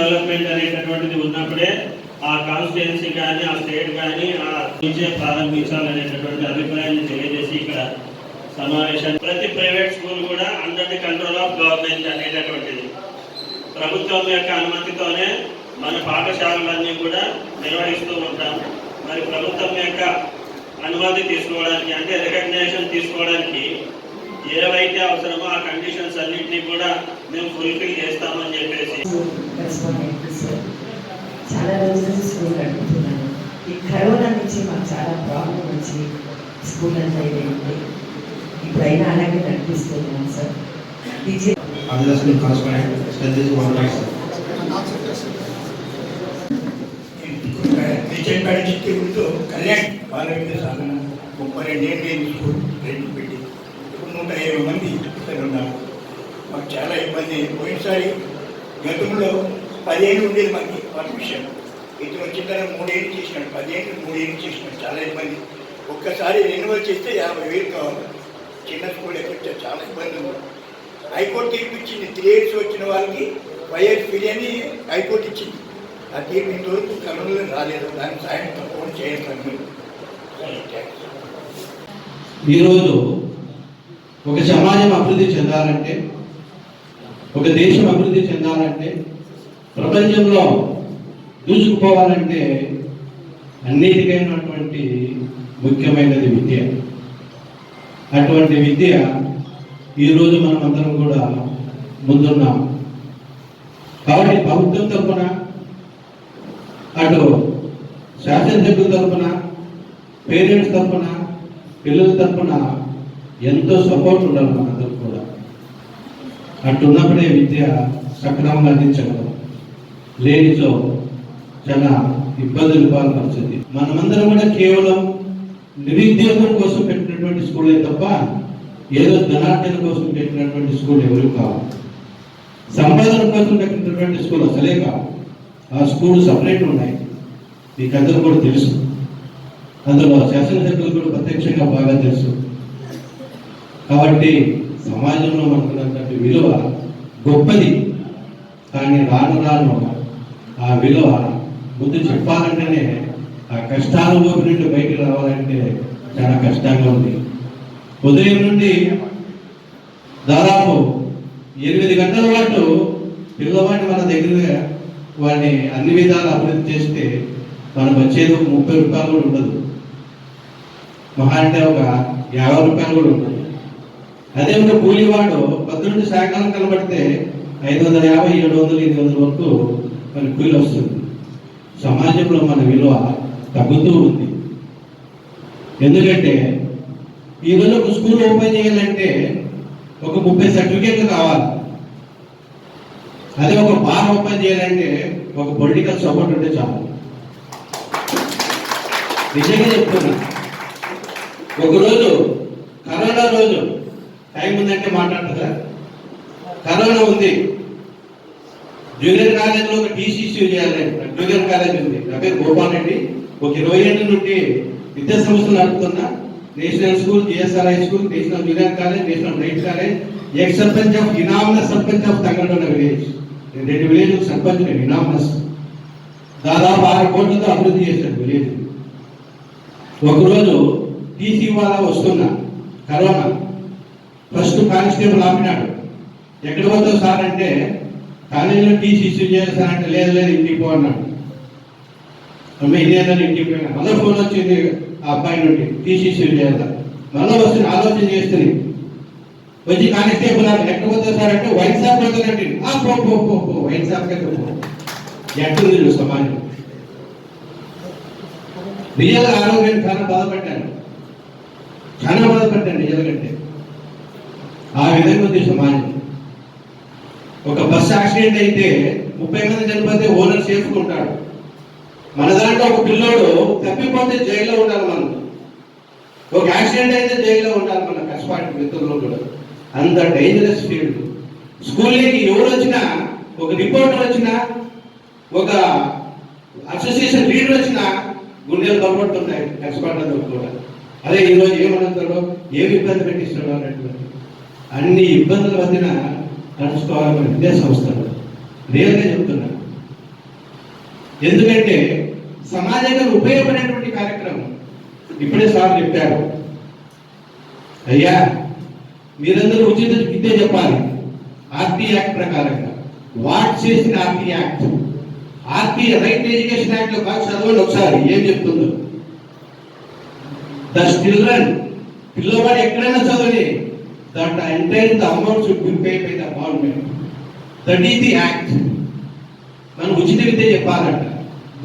Development అనేటటువంటిది ఉన్నప్పుడే ఆ కాన్స్టిట్యున్సీ కానీ ఆ స్టేట్ కానీ ఆ నుంచే ప్రారంభించాలనేటటువంటి అభిప్రాయాన్ని తెలియజేసి ఇక్కడ సమావేశం ప్రతి ప్రైవేట్ స్కూల్ కూడా under the control of government అనేటటువంటిది. ప్రభుత్వం యొక్క అనుమతితోనే మన పాఠశాలలన్నీ కూడా నిర్వహిస్తూ ఉంటాం. మరి ప్రభుత్వం యొక్క అనుమతి తీసుకోవడానికి అంటే రికగ్నేషన్ తీసుకోవడానికి ఏవైతే అవసరమో ఆ కండిషన్ కూడా మేము ఫుల్ఫిల్ చేస్తామని చెప్పేసి. కరెస్పాండెంట్ సార్ చాలా రోజుల స్కూల్ అడుగుతున్నాను ఈ కరోనా నుంచి మాకు చాలా ప్రాబ్లం వచ్చి స్కూల్ అంతా ఇదైంది ఇప్పుడైనా అలాగే నడిపిస్తున్నాం సార్. నిజంగా చిత్తి గురితో కళ్యాణ్ బాల విద్య సాధన ముప్పై రెండేళ్ళు స్కూల్ రెండు పెట్టి. ఇప్పుడు నూట ఇరవై మంది ఇక్కడ ఉన్నారు. మాకు చాలా ఇబ్బంది పోయినసారి గతంలో పదిహేను ఉండేది మాకు పర్మిషన్ విషయం ఇతను వచ్చిన తర్వాత మూడేళ్ళు చేసినాడు. పదిహేను మూడేళ్ళు చేసినాడు. చాలా ఇబ్బంది. ఒక్కసారి రెన్యువల్ చేస్తే యాభై వేలు కావాలి. చిన్న స్కూల్ ఎక్కడ చాలా ఇబ్బంది ఉంది. హైకోర్టు తీర్పు ఇచ్చింది. త్రీ ఇయర్స్ వచ్చిన వాళ్ళకి ఫైవ్ ఇయర్స్ ఫ్రీ అని హైకోర్టు ఇచ్చింది. ఆ తీర్పు ఇంతవరకు కర్నూలు రాలేదు. దానికి సాయం ఫోన్ చేయాలి ఈరోజు ఒక సమాజం అభివృద్ధి చెందాలంటే ఒక దేశం అభివృద్ధి చెందాలంటే ప్రపంచంలో దూసుకుపోవాలంటే అన్నిటికైనటువంటి ముఖ్యమైనది విద్య. అటువంటి విద్య ఈరోజు మనం అందరం కూడా ముందున్నాం. కాబట్టి ప్రభుత్వం తరఫున అటు శాసనసభ్యుల తరఫున పేరెంట్స్ తరఫున పిల్లల తరఫున ఎంతో సపోర్ట్ ఉండాలి మనందరం అట్టున్నప్పుడే విద్య సక్రమంగా అందించగలం లేనిచో చాలా ఇబ్బందులు పాల్పడుతుంది. మనమందరం కూడా కేవలం నిరుద్యోగం కోసం పెట్టినటువంటి స్కూలే తప్ప ఏదో ధనార్జన కోసం పెట్టినటువంటి స్కూల్ ఎవరు కావు. సంపాదన కోసం పెట్టినటువంటి స్కూల్ అసలే కావు. ఆ స్కూల్ సపరేట్ ఉన్నాయి. మీకు అందరూ కూడా తెలుసు. అందులో శాసనసభ్యులు కూడా ప్రత్యక్షంగా బాగా తెలుసు. కాబట్టి సమాజంలో మనకున్నటువంటి విలువ గొప్పది. కానీ రాను రాను ఆ విలువ ముందు చెప్పాలంటేనే ఆ కష్టానుభూతి నుండి బయటకు రావాలంటే చాలా కష్టంగా ఉంది. ఉదయం నుండి దాదాపు ఎనిమిది గంటల పాటు పిల్లవాడిని మన దగ్గర వాడిని అన్ని విధాలు అభివృద్ధి చేస్తే మనకు వచ్చేది ఒక ముప్పై రూపాయలు కూడా ఉండదు. మహా అంటే ఒక యాభై రూపాయలు కూడా ఉండదు. అదే ఒక కూలివాడు పద్దెనిమిది శాఖలు కనబడితే ఐదు వందల యాభై ఏడు వందలు ఎనిమిది వందల వరకు మన కూలి వస్తుంది. సమాజంలో మన విలువ తగ్గుతూ ఉంది. ఎందుకంటే ఈరోజు ఒక స్కూల్ ఓపెన్ చేయాలంటే ఒక ముప్పై సర్టిఫికేట్లు కావాలి. అదే ఒక బార్ ఓపెన్ చేయాలంటే ఒక పొలిటికల్ సపోర్ట్ ఉంటే చాలు. నిజంగా చెప్తున్నా. ఒకరోజు కరోనా రోజు టైం ఉందంటే మాట్లాడుతుందా? కరోనా ఉంది. జూనియర్ కాలేజీలో ఒక టీసీసీ చేయాలి జూనియర్ కాలేజ్ ఉంది. నా పేరు గోపాల్ రెడ్డి. ఒక ఇరవై ఏళ్ళ నుండి విద్యా సంస్థలు నడుపుతున్నా. National school GSR high school national junior college national night college ex sarpanch of Inamanas sarpanch of Thangadona village. నేను రెండు విలేజ్ సర్పంచ్ నేను ఇనామనస్. దాదాపు ఆరు కోట్లతో అభివృద్ధి చేశాను విలేజ్. ఒకరోజు టీసీ వాళ్ళ వస్తున్నా. కరోనా. ఫస్ట్ కానిస్టేబుల్ ఆపినాడు. ఎక్కడ పోతావు సార్ అంటే కాలేజీలో టీసీ ఇష్యూ చేస్తానంటే అంటే లేదు లేదు ఇంటికి పో అన్నాడు. ఇదేదని ఇంటికి పోయినా. మళ్ళీ ఫోన్ వచ్చింది ఆ అబ్బాయి నుండి టీసీ ఇష్యూ చేయాలి మళ్ళీ వస్తుంది ఆలోచన చేస్తుంది. వచ్చి కానిస్టేబుల్ ఆపి ఎక్కడ పోతావు సార్ అంటే వైన్ షాప్ పోతానంటే ఆ పో పో పో పో వైన్ షాప్ అయితే పో. ఎట్టుంది సమాజం? రియల్ ఆరోగ్యం చాలా బాధపడ్డాను. చాలా బాధపడ్డాను నిజంగా ఆ విధంగా ఉంది సమాజం ఒక బస్ యాక్సిడెంట్ అయితే ముప్పై మంది చనిపోతే ఓనర్ చేసుకుంటాడు ఉంటాడు. మన దాంట్లో ఒక పిల్లోడు తప్పిపోతే జైల్లో ఉండాలి మనం. ఒక యాక్సిడెంట్ అయితే జైల్లో ఉండాలి మన కష్టపాటి మిత్రుల్లో కూడా. అంత డేంజరస్ ఫీల్డ్ స్కూల్కి ఎవరు వచ్చినా ఒక రిపోర్టర్ వచ్చినా ఒక అసోసియేషన్ లీడర్ వచ్చినా గుండెలు బలపడుతున్నాయి కష్టపడ్డందుకు కూడా. అదే ఈరోజు ఏమనంటారో ఏమి ఇబ్బంది పెట్టిస్తున్నాడు అన్నట్టు అన్ని ఇబ్బందుల మధ్యన నడుచుకోవాలన్న విద్యా సంస్థలు రియల్గా చెప్తున్నా. ఎందుకంటే సమాజానికి ఉపయోగపడేటువంటి కార్యక్రమం ఇప్పుడే సార్ చెప్పారు. అయ్యా మీరందరూ ఉచిత విద్య చెప్పాలి. ఆర్టీ యాక్ట్ ప్రకారంగా. వాట్ చేసిన RT act? RT right education యాక్ట్లో బాగా చదవండి ఒకసారి ఏం చెప్తుందో. ద చిల్డ్రన్ పిల్లవాడు ఎక్కడైనా చదవని that the entire the amount should be paid by the government. That is the act మనం ఉచిత విద్య చెప్పాలంట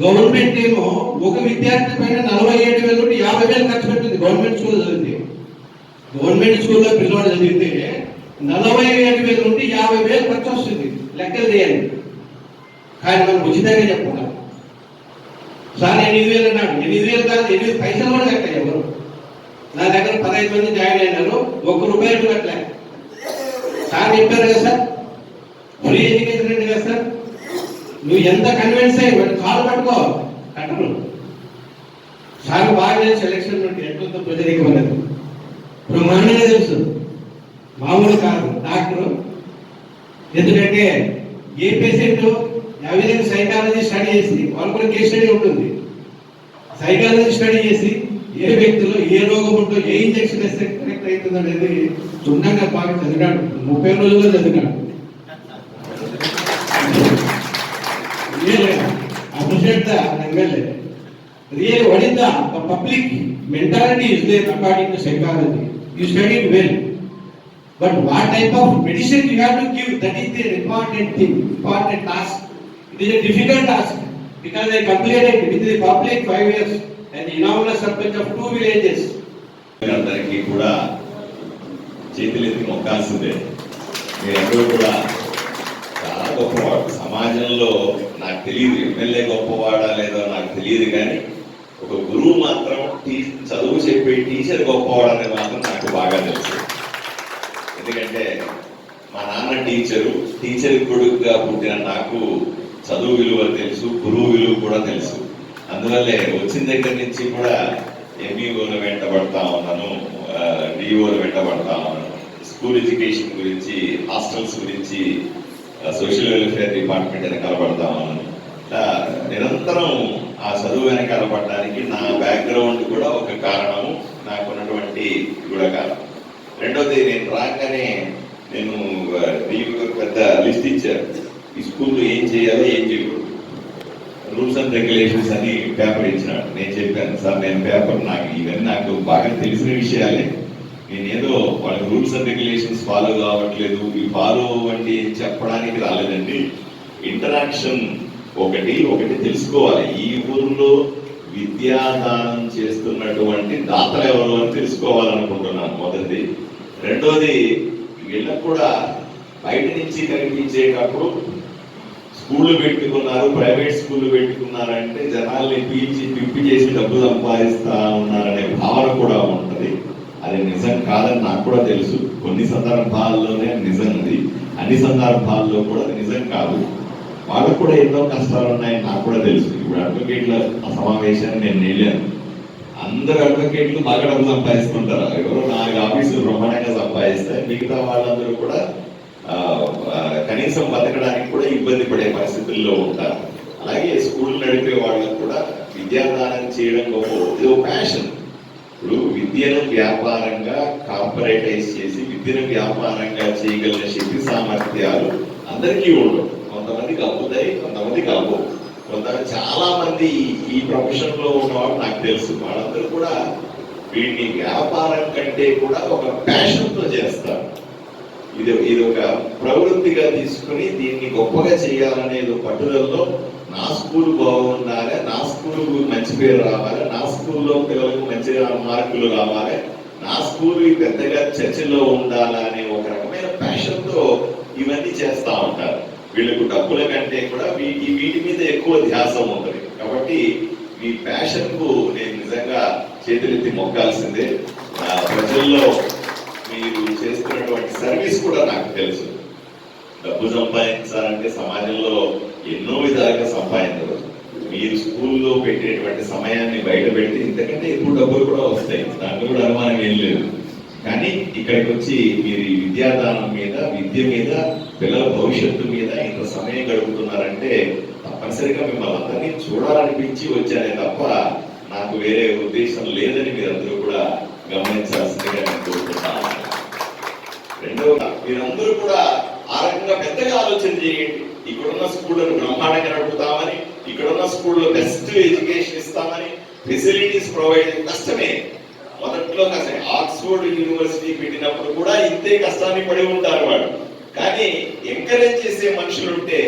గవర్నమెంట్ ఏమో ఒక విద్యార్థి పైన నలభై ఏడు వేల నుండి యాభై వేలు ఖర్చు పెట్టింది గవర్నమెంట్ స్కూల్ చదివింది గవర్నమెంట్ స్కూల్లో పిల్లవాడు చదివితే నలభై ఏడు వేల నుండి యాభై వేలు ఖర్చు వస్తుంది. లెక్కలు చేయండి కానీ మనం ఉచితంగా చెప్పాలి సార్ ఎనిమిది వేలు అన్నాడు. ఎనిమిది వేలు కాదు ఎనిమిది పైసలు కూడా కట్టాయి ఎవరు? నా దగ్గర పదహైదు మంది జాయిన్ అయినారు. ఒక్క రూపాయలు కట్టలే సార్ చెప్పారు కదా సార్? ఫ్రీ ఎడ్యుకేషన్ అంటే కదా సార్? నువ్వు ఎంత కన్విన్స్ అయ్యి వాడు కాలు పట్టుకో. కట్టను సార్ బాగా తెలుసు ఎలక్షన్ నుండి ప్రజలకు మనకు బ్రహ్మాండంగా తెలుసు. మామూలు కాదు. డాక్టర్ ఎందుకంటే ఏ పేషెంట్ ఏ సైకాలజీ స్టడీ చేసి వాళ్ళు కూడా కేస్ స్టడీ ఉంటుంది. సైకాలజీ స్టడీ చేసి ఏ వ్యక్తిలో ఏ రోగం ఉంటుందో ఏ ఇంజక్షన్ వేస్తే కరెక్ట్ అవుతుంది అనేది క్షుణ్ణంగా బాగా చదివాడు ముప్పై రోజుల్లో చదివాడు appreciate the MLA. Really, what is the, the public mentality is there according to psychology. You studied well. But what type of medicine you have to give, that is the important thing, important task. It is a difficult task because I completed with the public five years and the inaugural surprise of అందరికీ కూడా చేతులెత్తి మొక్కాల్సిందే మీరందరూ కూడా చాలా గొప్పవాడు. సమాజంలో నాకు తెలియదు ఎమ్మెల్యే గొప్పవాడా లేదో నాకు తెలియదు కానీ ఒక గురువు మాత్రం చదువు చెప్పే టీచర్ గొప్పవాడనే అనేది మాత్రం నాకు బాగా తెలుసు. ఎందుకంటే మా నాన్న టీచరు టీచర్ కొడుకుగా పుట్టిన నాకు చదువు విలువ తెలుసు గురువు విలువ కూడా తెలుసు. అందువల్లే వచ్చిన దగ్గర నుంచి కూడా ఎంఈఓలు వెంటబడతా ఉన్నాను. డిఓలు వెంటబడతా ఉన్నాను. స్కూల్ ఎడ్యుకేషన్ గురించి హాస్టల్స్ గురించి సోషల్ వెల్ఫేర్ డిపార్ట్మెంట్ వెనకాల పడతా ఉన్నాను. నిరంతరం ఆ చదువు వెనకాల పడడానికి నా బ్యాక్గ్రౌండ్ కూడా ఒక కారణము. నాకున్నటువంటి కూడా కారణం. రెండోది నేను రాగానే నేను డిఓ పెద్ద లిస్ట్ ఇచ్చారు ఈ స్కూల్లో ఏం చేయాలో ఏం చేయకూడదు. రూల్స్ అండ్ రెగ్యులేషన్స్ అని పేపర్ ఇచ్చినాడు నేను చెప్పాను సార్ నేను పేపర్ నాకు ఇవన్నీ నాకు బాగా తెలిసిన విషయాలే. నేనేదో వాళ్ళ రూల్స్ అండ్ రెగ్యులేషన్స్ ఫాలో కావట్లేదు. ఈ ఫాలో అవ్వండి చెప్పడానికి రాలేదండి. ఇంటరాక్షన్ ఒకటి ఒకటి తెలుసుకోవాలి. ఈ ఊర్లో విద్యాదానం చేస్తున్నటువంటి దాతలు ఎవరు అని తెలుసుకోవాలనుకుంటున్నాను మొదటిది. రెండోది వీళ్ళకు కూడా బయట నుంచి కనిపించేటప్పుడు స్కూళ్ళు పెట్టుకున్నారు ప్రైవేట్ స్కూళ్ళు పెట్టుకున్నారంటే జనాల్ని పీల్చి పిప్పి చేసి డబ్బు సంపాదిస్తా ఉన్నారనే భావన కూడా ఉంటుంది. అది నిజం కాదని నాకు కూడా తెలుసు. కొన్ని సందర్భాల్లోనే నిజం అది. అన్ని సందర్భాల్లో కూడా అది నిజం కాదు. వాళ్ళకు కూడా ఎన్నో కష్టాలు ఉన్నాయని నాకు కూడా తెలుసు. ఇప్పుడు అడ్వకేట్ల సమావేశాన్ని నేను వెళ్ళాను. అందరు అడ్వకేట్లు బాగా డబ్బు సంపాదిస్తుంటారు. ఎవరో నాలుగు ఆఫీసులు బ్రహ్మాండంగా సంపాదిస్తే మిగతా వాళ్ళందరూ కూడా కనీసం బతకడానికి కూడా ఇబ్బంది పడే పరిస్థితుల్లో ఉంటారు. అలాగే స్కూల్ నడిపే వాళ్ళకు కూడా విద్యాదానం చేయడం గొప్ప ఇది ఒక ప్యాషన్ ఇప్పుడు విద్యను వ్యాపారంగా కార్పొరేటైజ్ చేసి విద్యను వ్యాపారంగా చేయగలిగిన శక్తి సామర్థ్యాలు అందరికీ ఉండవు. కొంతమందికి అవుతాయి కొంతమందికి అవ్వవు కొంత చాలా మంది ఈ- ప్రొఫెషన్లో ఉన్నవాళ్ళు నాకు తెలుసు. వాళ్ళందరూ కూడా వీటిని వ్యాపారం కంటే కూడా ఒక ప్యాషన్తో చేస్తారు. ఇది ఇది ఒక ప్రవృత్తిగా తీసుకుని దీన్ని గొప్పగా చేయాలనేది పట్టుదలలో నా స్కూల్ బాగుండాలి నా స్కూల్ మంచి పేరు రావాలి నా స్కూల్లో పిల్లలకు మంచి మార్కులు రావాలి నా స్కూల్ పెద్దగా చర్చిలో ఉండాలి అనే ఒక రకమైన ప్యాషన్తో ఇవన్నీ చేస్తూ ఉంటారు. వీళ్ళకు డబ్బుల కంటే కూడా వీటి వీటి మీద ఎక్కువ ధ్యాస ఉంటుంది. కాబట్టి మీ ప్యాషన్కు నేను నిజంగా చేతులెత్తి మొక్కాల్సిందే. ప్రజల్లో మీరు చేస్తున్నటువంటి సర్వీస్ కూడా నాకు తెలుసు. డబ్బు సంపాదించాలంటే సమాజంలో ఎన్నో విధాలుగా సంపాదించవచ్చు. మీరు స్కూల్లో పెట్టేటువంటి సమయాన్ని బయట పెడితే ఇంతకంటే ఎక్కువ డబ్బులు కూడా వస్తాయి. దాంట్లో కూడా అనుమానం ఏం లేదు. కానీ ఇక్కడికి వచ్చి మీరు విద్యాదానం మీద విద్య మీద పిల్లల భవిష్యత్తు మీద ఇంత సమయం గడుపుతున్నారంటే తప్పనిసరిగా మిమ్మల్ని అందరినీ చూడాలనిపించి వచ్చానే తప్ప నాకు వేరే ఉద్దేశం లేదని మీరందరూ కూడా గమనించాల్సిందిగా నేను కోరుకుంటున్నాను రెండవ మీరందరూ కూడా ఆ రకంగా పెద్దగా ఆలోచన చేయండి. ఇక్కడున్న స్కూళ్ళను బ్రహ్మాండంగా నడుపుతామని ఇక్కడున్న స్కూల్లో బెస్ట్ ఎడ్యుకేషన్ ఇస్తామని ఫెసిలిటీస్ ప్రొవైడ్ కష్టమే. మొదట్లో కష్టం ఆక్స్ఫోర్డ్ యూనివర్సిటీ పెట్టినప్పుడు కూడా ఇంతే కష్టాన్ని పడి ఉంటారు వాళ్ళు. కానీ ఎంకరేజ్ చేసే మనుషులు ఉంటే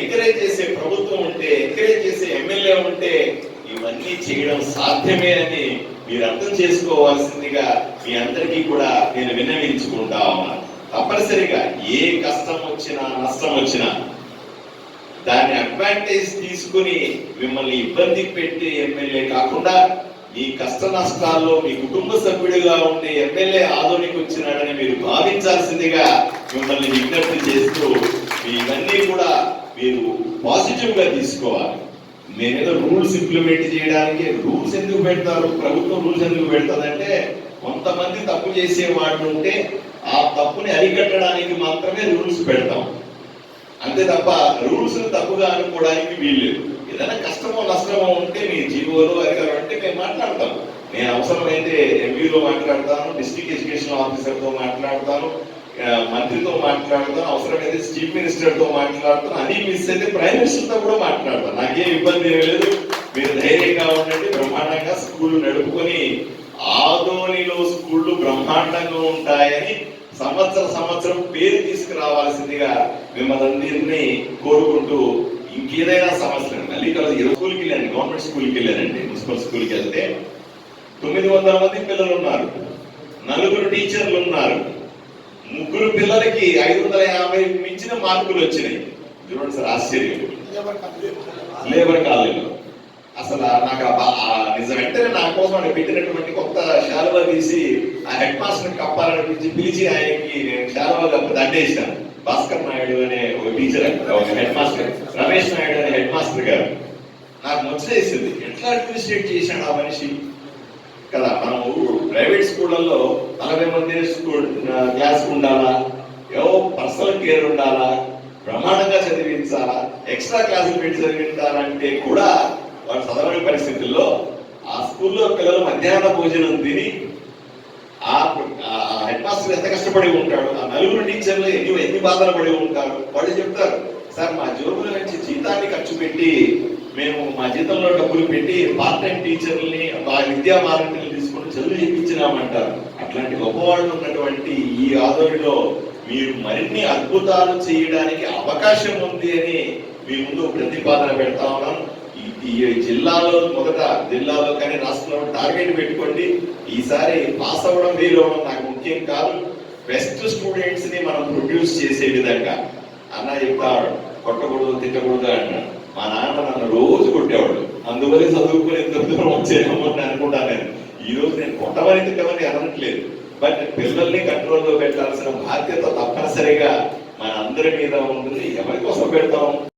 ఎంకరేజ్ చేసే ప్రభుత్వం ఉంటే ఎంకరేజ్ చేసే ఎమ్మెల్యే ఉంటే ఇవన్నీ చేయడం సాధ్యమే అని మీరు అర్థం చేసుకోవాల్సిందిగా మీ అందరికీ కూడా నేను విన్నవించుకుంటా ఉన్నాను. తప్పనిసరిగా ఏ కష్టం వచ్చినా నష్టం వచ్చినా దాని అడ్వాంటేజ్ తీసుకుని మిమ్మల్ని ఇబ్బంది పెట్టే ఎమ్మెల్యే కాకుండా మీ కష్ట నష్టాల్లో మీ కుటుంబ సభ్యుడిగా ఉండే ఎమ్మెల్యే ఆదోనికి వచ్చినాడని మీరు భావించాల్సిందిగా మిమ్మల్ని విజ్ఞప్తి చేస్తూ ఇవన్నీ కూడా మీరు పాజిటివ్గా తీసుకోవాలి నేనేదో రూల్స్ ఇంప్లిమెంట్ చేయడానికి రూల్స్ ఎందుకు పెడతారు? ప్రభుత్వం రూల్స్ ఎందుకు పెడతాదంటే కొంతమంది తప్పు చేసే వాళ్ళు ఉంటే ఆ తప్పుని అరికట్టడానికి మాత్రమే రూల్స్ పెడతాం. అంతే తప్ప రూల్స్ తప్పుగా అనుకోవడానికి వీల్లేదు. ఏదైనా కష్టమో నష్టమో ఉంటే మీ జీవోలో అధికారం అంటే మేము మాట్లాడతాం. నేను అవసరమైతే ఎంపీలో మాట్లాడతాను డిస్ట్రిక్ట్ ఎడ్యుకేషన్ ఆఫీసర్తో మాట్లాడతాను మంత్రితో మాట్లాడతాను అవసరమైతే చీఫ్ మినిస్టర్తో మాట్లాడతాను. అది మిస్ అయితే ప్రైమ్ మినిస్టర్తో కూడా మాట్లాడతాను. నాకేం ఇబ్బంది ఏమీ లేదు. మీరు ధైర్యంగా ఉండండి. బ్రహ్మాండంగా స్కూల్ నడుపుకొని ఆదోనిలో స్కూళ్ళు బ్రహ్మాండంగా ఉంటాయని సంవత్సర సంవత్సరం పేరు తీసుకురావాల్సిందిగా మిమ్మల్ని అందరినీ కోరుకుంటూ ఇంకేదైనా సమస్య మళ్ళీ కాదు ఇరవై స్కూల్కి వెళ్ళాను గవర్నమెంట్ స్కూల్కి వెళ్ళానండి మున్సిపల్ స్కూల్కి వెళ్తే. తొమ్మిది వందల మంది పిల్లలు ఉన్నారు నలుగురు టీచర్లు ఉన్నారు. ముగ్గురు పిల్లలకి ఐదు వందల యాభై మించిన మార్కులు వచ్చినాయి. చూడండి సార్ ఆశ్చర్యం. లేబర్ కాలేజీలో. అసలు నాకు ఆ నిజం వెంటనే నా కోసం ఆయన పెట్టినటువంటి కొత్త శాలువా తీసి ఆ హెడ్ మాస్టర్ కప్పాలనిపించి పిలిచి ఆయనకి నేను శాలువా కప్పి దండేసాను. భాస్కర్ నాయుడు అనే ఒక టీచర్ ఒక హెడ్ మాస్టర్. రమేష్ నాయుడు అనే హెడ్ మాస్టర్ గారు. నాకు ముచ్చటేసింది ఎట్లా అడ్మినిస్ట్రేట్ చేశాడు ఆ మనిషి? కదా మనము ప్రైవేట్ స్కూళ్ళల్లో నలభై మంది స్కూల్ క్లాస్ ఉండాలా? ఏవో పర్సనల్ కేర్ ఉండాలా? బ్రహ్మాండంగా చదివించాలా? ఎక్స్ట్రా క్లాసులు పెట్టి చదివించాలంటే కూడా వాళ్ళు చదవని పరిస్థితుల్లో ఆ స్కూల్లో పిల్లలు మధ్యాహ్న భోజనం తిని ఆ హెడ్ మాస్టర్ ఎంత కష్టపడి ఉంటాడు? ఆ నలుగురు టీచర్లు ఎన్ని ఎన్ని బాధలు పడి ఉంటారు? వాళ్ళు చెప్తారు సార్ మా జోబుల నుంచి జీతాన్ని ఖర్చు పెట్టి మేము మా జీతంలో డబ్బులు పెట్టి పార్ట్ టైం టీచర్లని మా విద్యా వాలంటీర్లు తీసుకొని చదువు చెప్పించినామంటారు అట్లాంటి గొప్పవాళ్ళు ఉన్నటువంటి ఈ ఆదోళనలో మీరు మరిన్ని అద్భుతాలు చేయడానికి అవకాశం ఉంది అని మీ ముందు ప్రతిపాదన పెడతా ఉన్నాను. ఈ- జిల్లాలో మొదట జిల్లాలో కానీ రాష్ట్రంలో టార్గెట్ పెట్టుకోండి. ఈసారి పాస్ అవ్వడం ఫెయిల్ అవ్వడం నాకు ముఖ్యం కాదు. బెస్ట్ స్టూడెంట్స్ని మనం ప్రొడ్యూస్ చేసే విధంగా. అన్న చెప్తాడు కొట్టకూడదు తిట్టకూడదు అన్నాడు మా నాన్న నన్ను రోజు కొట్టేవాడు. అందువల్ల చదువుకుని ఎంత దూరం వచ్చేయమో అనుకుంటాను నేను. ఈ రోజు నేను కొట్టమని తిట్టమని అనట్లేదు. బట్ పిల్లల్ని కంట్రోల్లో పెట్టాల్సిన బాధ్యత తప్పనిసరిగా మన అందరి మీద ఉంటుంది. ఎవరి కోసం పెడతాం?